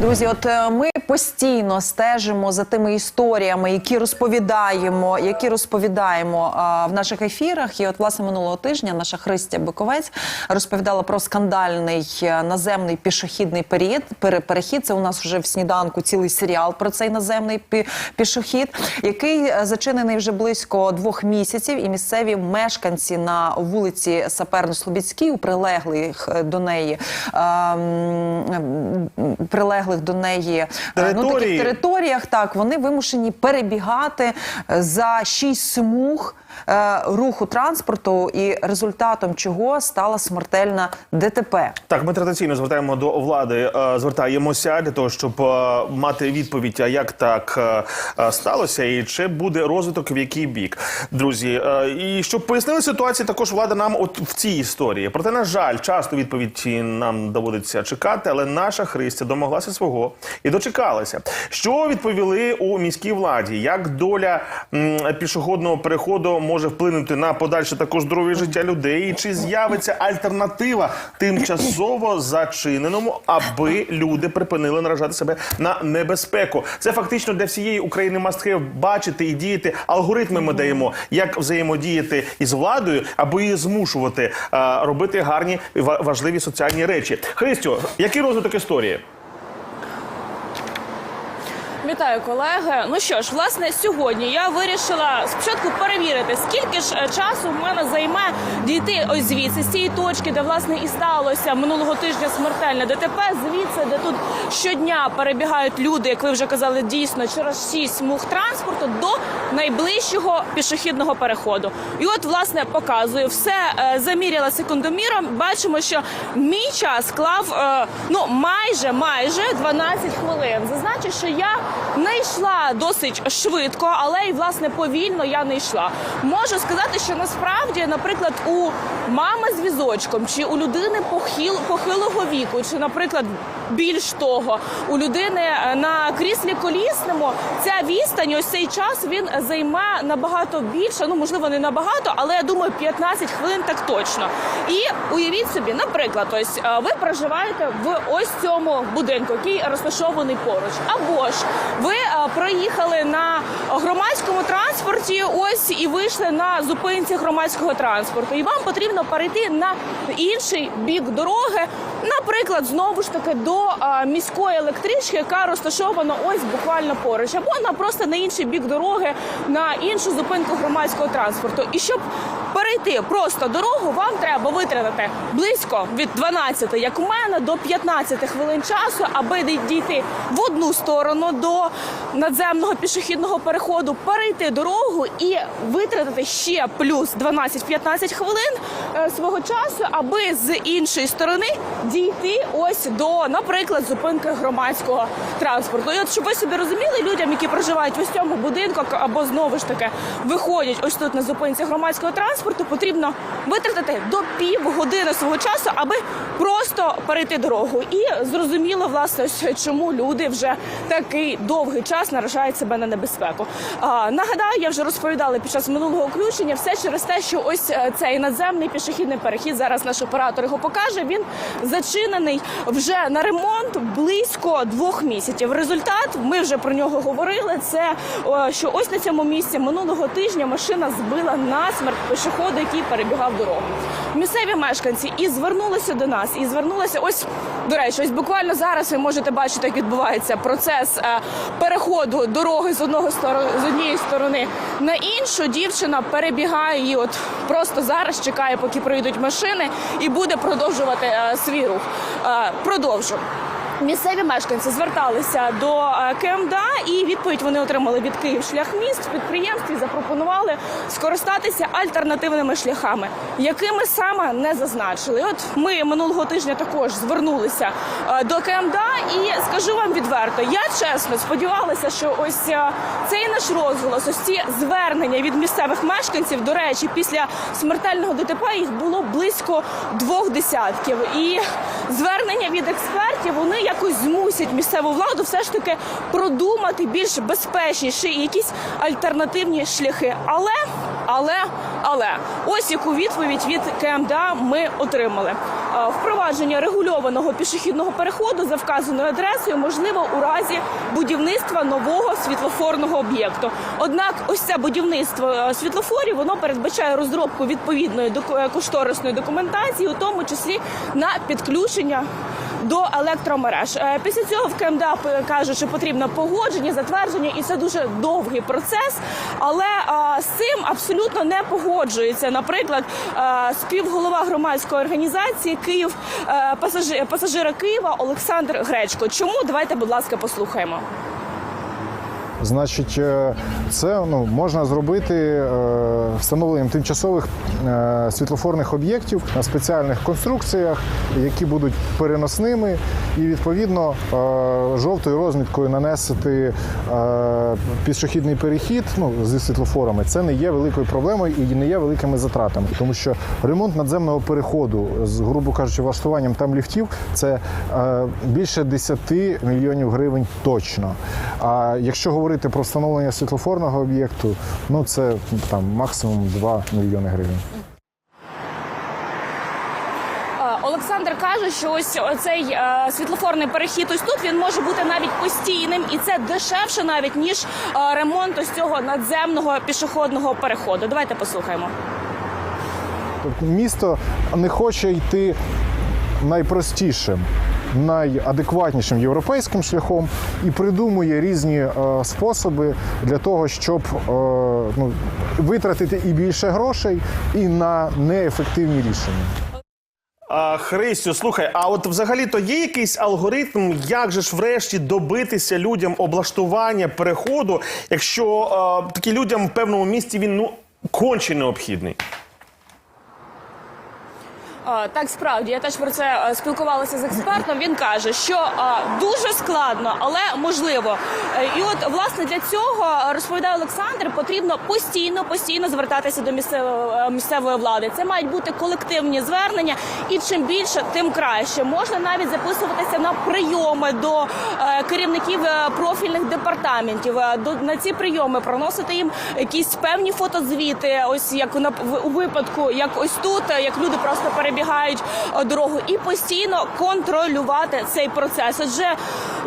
Друзі, от е, ми постійно стежимо за тими історіями, які розповідаємо, які розповідаємо а, в наших ефірах. І от власне минулого тижня наша Христя Биковець розповідала про скандальний е, наземний пішохідний період. пере- перехід. Це у нас вже в сніданку цілий серіал про цей наземний пі- пішохід, який е, зачинений вже близько двох місяців, і місцеві мешканці на вулиці Саперно-Слобідській у прилеглих до неї ем, прилеглих до неї е, ну, таких територіях. Так вони вимушені перебігати е, за шість смуг. Е, Руху транспорту і результатом чого стала смертельна ДТП. Так, ми традиційно звертаємо до влади, е, звертаємося для того, щоб е, мати відповідь, а як так сталося, і чи буде розвиток в який бік, друзі. І щоб пояснили ситуацію, також влада нам от в цій історії. Проте, на жаль, часто відповіді нам доводиться чекати, але наша Христя домоглася свого і дочекалася. Що відповіли у міській владі? Як доля м, пішохідного переходу може вплинути на подальше також здоров'я життя людей? І чи з'явиться альтернатива тимчасово зачиненому, аби люди припинили наражати себе на небезпеку? Це фактично для всієї України мастхев бачити і діяти. Алгоритми ми даємо, як взаємодіяти із владою, аби її змушувати робити гарні важливі соціальні речі. Христю, який розвиток історії? Вітаю, колеги. Ну що ж, власне, сьогодні я вирішила спочатку перевірити, скільки ж е, часу в мене займе дійти ось звідси, з цієї точки, де власне і сталося минулого тижня смертельне ДТП. Звідси, де тут щодня перебігають люди, як ви вже казали, дійсно через шість смуг транспорту до найближчого пішохідного переходу. І от, власне, показую все, е, заміряла секундоміром. Бачимо, що мій час склав е, ну майже майже 12 хвилин. Зазначу, що я не йшла досить швидко, але й власне повільно я не йшла. Можу сказати, що насправді, наприклад, у мами з візочком чи у людини похил, похилого віку, чи, наприклад, більш того, у людини е, на кріслі колісному ця відстань, ось цей час він займе набагато більше. Ну можливо, не набагато, але я думаю, 15 хвилин так точно. І уявіть собі, наприклад, ось е, ви проживаєте в ось цьому будинку, який розташований поруч, або ж ви е, проїхали на громадському транспорті, ось і вийшли на зупинці громадського транспорту, і вам потрібно перейти на інший бік дороги, наприклад, знову ж таки до е, міської електрички, яка розташована ось буквально поруч, або на просто на інший бік дороги, на іншу зупинку громадського транспорту. І щоб перейти просто дорогу, вам треба витратити близько від 12, як у мене, до 15 хвилин часу, аби дійти в одну сторону до надземного пішохідного переходу, перейти дорогу і витратити ще плюс 12-15 хвилин е, свого часу, аби з іншої сторони дійти ось до, наприклад, зупинки громадського транспорту. І от щоб ви собі розуміли, людям, які проживають в ось цьому будинку, або знову ж таки виходять ось тут на зупинці громадського транспорту, потрібно витратити до півгодини свого часу, аби просто перейти дорогу. І зрозуміло, власне, чому люди вже такий довгий час наражають себе на небезпеку. А, нагадаю, я вже розповідала під час минулого включення все через те, що ось е, цей надземний пішохідний перехід. Зараз наш оператор його покаже. Він зачинений вже на ремонт близько двох місяців. Результат ми вже про нього говорили. Це що ось на цьому місці минулого тижня машина збила насмерть пішохода, який перебігав дорогу. Місцеві мешканці і звернулися до нас, і звернулися ось до речі, ось буквально зараз ви можете бачити, як відбувається процес е, переходу дороги з одного з однієї сторони на іншу. Дівчина перебігає і от просто зараз чекає, поки проїдуть машини, і буде продовжувати е, свій рух. Е, продовжу. Місцеві мешканці зверталися до е, КМДА і відповідь вони отримали від Київшляхміст. Підприємстві запропонували скористатися альтернативними шляхами, якими саме не зазначили. От ми минулого тижня також звернулися е, до КМДА, і скажу вам відверто, я чесно сподівалася, що ось е, цей наш розголос, ось ці звернення від місцевих мешканців. До речі, після смертельного ДТП їх було близько двох десятків. І звернення від експертів вони якось змусять місцеву владу все ж таки продумати більш безпечніші якісь альтернативні шляхи. Але, але Але ось яку відповідь від КМДА ми отримали. Впровадження регульованого пішохідного переходу за вказаною адресою можливо у разі будівництва нового світлофорного об'єкту. Однак, ось це будівництво світлофорів воно передбачає розробку відповідної кошторисної документації, у тому числі на підключення. До електромереж Е, після цього в КМДА кажуть, що потрібно погодження, затвердження, і це дуже довгий процес. Але з цим абсолютно не погоджується. Наприклад, е, співголова громадської організації Київ е, пасажира Києва Олександр Гречко. Чому давайте, будь ласка, послухаємо. Значить, е, це ну, можна зробити е, встановленням тимчасових е, світлофорних об'єктів на спеціальних конструкціях, які будуть переносними, і відповідно жовтою розміткою нанести е, пішохідний перехід ну, зі світлофорами. Це не є великою проблемою і не є великими затратами, тому що ремонт надземного переходу з, грубо кажучи, влаштуванням там ліфтів це більше 10 мільйонів гривень точно. А якщо говорити про встановлення світлофорного об'єкту, ну це там максимум 2 мільйони гривень. Е, Олександр каже, що ось цей світлофорний перехід ось тут він може бути навіть постійним, і це дешевше навіть ніж е, ремонт ось цього надземного пішохідного переходу. Давайте послухаємо. Тобто місто не хоче йти найпростішим, найадекватнішим європейським шляхом і придумує різні е, способи для того, щоб е, ну, витратити і більше грошей, і на неефективні рішення. Христю, слухай, а от взагалі то є якийсь алгоритм, як же ж врешті добитися людям облаштування переходу, якщо а, такі людям в певному місті він ну конче необхідний? Так, справді я теж про це е, спілкувалася з експертом. Він каже, що дуже складно, але можливо. Е, І от власне для цього е, розповідає Олександр, потрібно постійно, постійно звертатися до місцевої е, влади. Це мають бути колективні звернення, і чим більше, тим краще. Можна навіть записуватися на прийоми до е, керівників е, профільних департаментів. Е, До на ці прийоми проносити їм якісь певні фотозвіти. Ось як у випадку, як ось тут, е, як люди просто перебігають е, дорогу, і постійно контролювати цей процес. Отже,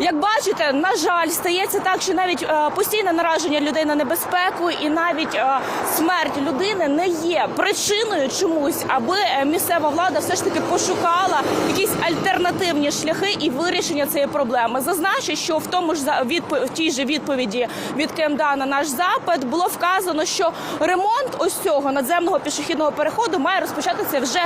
як бачите, на жаль, стається так, що навіть е, постійне нараження людей на небезпеку і навіть е, смерть людини не є причиною чомусь, аби місцева влада все ж таки пошукала якісь альтернативні шляхи і вирішення цієї проблеми. Зазначу, що в тому ж в тій же відповіді від КМДА на наш запит було вказано, що ремонт ось цього надземного пішохідного переходу має розпочатися вже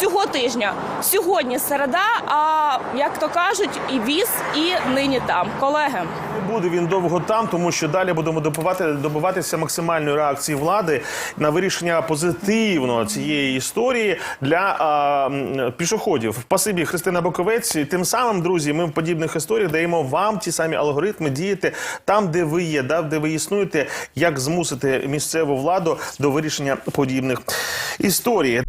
цього тижня. Сьогодні середа. А як то кажуть, і віз, і нині там. Колеги. Буде він довго там, тому що далі будемо добувати, добиватися максимальної реакції влади на вирішення позитивно цієї історії для а, пішоходів. Спасибі, Христина Боковець. Тим самим, друзі, ми в подібних історіях даємо вам ті самі алгоритми діяти там, де ви є, де ви існуєте, як змусити місцеву владу до вирішення подібних історій.